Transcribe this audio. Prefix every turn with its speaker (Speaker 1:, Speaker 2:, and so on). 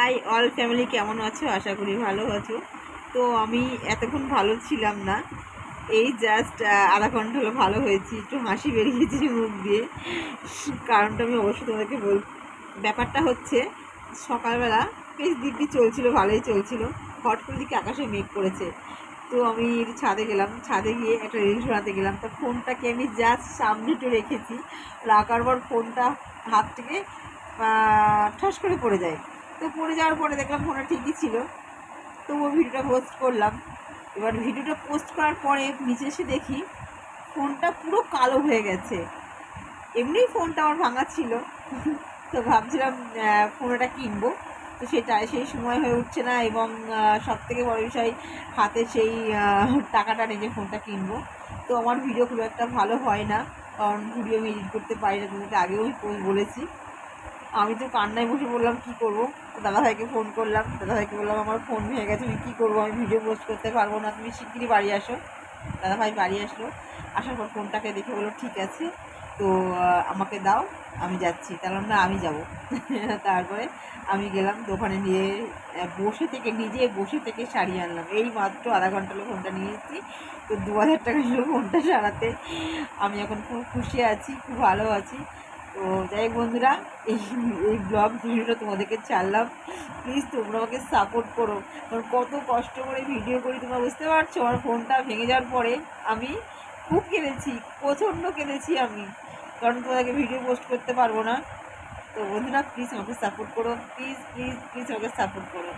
Speaker 1: High all family কেমন আছো? আশা করি ভালো আছো। তো আমি এতক্ষণ ভালো ছিলাম না। এই জাস্ট আধা ঘণ্টা হলো ভালো হয়েছি, একটু হাসি বেরিয়েছি মুখ দিয়ে। কারণটা আমি অবশ্যই তোমাদেরকে বল, ব্যাপারটা হচ্ছে সকালবেলা বেশ দিব্যি চলছিল, ভালোই চলছিল। হট করে দিকে আকাশে মেঘ করেছে। তো আমি ছাদে গেলাম, ছাদে গিয়ে একটা রিলস বানাতে গেলাম। তো ফোনটাকে আমি জাস্ট সামনে একটু রেখেছি। রাখার পর ফোনটা হাত থেকে ঠাস করে পড়ে যায়। তো পড়ে যাওয়ার পরে দেখলাম ফোনটা ঠিকই ছিল। তো ও ভিডিওটা পোস্ট করলাম। এবার ভিডিওটা পোস্ট করার পরে নিচে এসে দেখি ফোনটা পুরো কালো হয়ে গেছে। এমনিই ফোনটা আমার ভাঙা ছিল। তো ভাবছিলাম ফোনটা কিনবো। তো সেটা, সেই সময় হয়ে উঠছে না এবং সব থেকে বড় বিষয় হাতে সেই টাকাটা নিয়ে যে ফোনটা কিনবো। তো আমার ভিডিও খুব একটা ভালো হয় না। কারণ ভিডিও আমি এডিট করতে পারি না তোমাকে আগেও বলেছি। আমি তো কান্নায় বসে বললাম, কী করব? দাদাভাইকে ফোন করলাম। দাদাভাইকে বললাম, আমার ফোন ভেঙে গেছে, আমি কী করব? আমি ভিডিও পোস্ট করতে পারব না। তুমি শিগগিরই বাড়ি আসো। দাদাভাই বাড়ি আসলো। আসার পর ফোনটাকে দেখে বলল, ঠিক আছে, তো আমাকে দাও, আমি যাচ্ছি। তাহলে না আমি যাব। তারপরে আমি গেলাম দোকানে নিয়ে বসে থেকে, নিজে বসে থেকে সারিয়ে আনলাম। এই মাত্র আধা ঘণ্টা হলো ফোনটা নিয়ে এসেছি। তো দু হাজার টাকা ছিল ফোনটা সারাতে। আমি এখন খুব খুশি আছি, খুব ভালো আছি। তো যাই বন্ধুরা, এই এই ব্লগ ভিডিওটা তোমাদেরকে ছাড়লাম। প্লিজ তোমরা আমাকে সাপোর্ট করো। কারণ কত কষ্ট করে ভিডিও করি, তোমরা বুঝতে পারছ? আমার ফোনটা ভেঙে যাওয়ার পরে আমি খুব কেঁদেছি, প্রচণ্ড কেঁদেছি আমি। কারণ তোমাদেরকে ভিডিও পোস্ট করতে পারব না। তো বন্ধুরা প্লিজ আমাকে সাপোর্ট করো। প্লিজ প্লিজ প্লিজ আমাকে সাপোর্ট করো।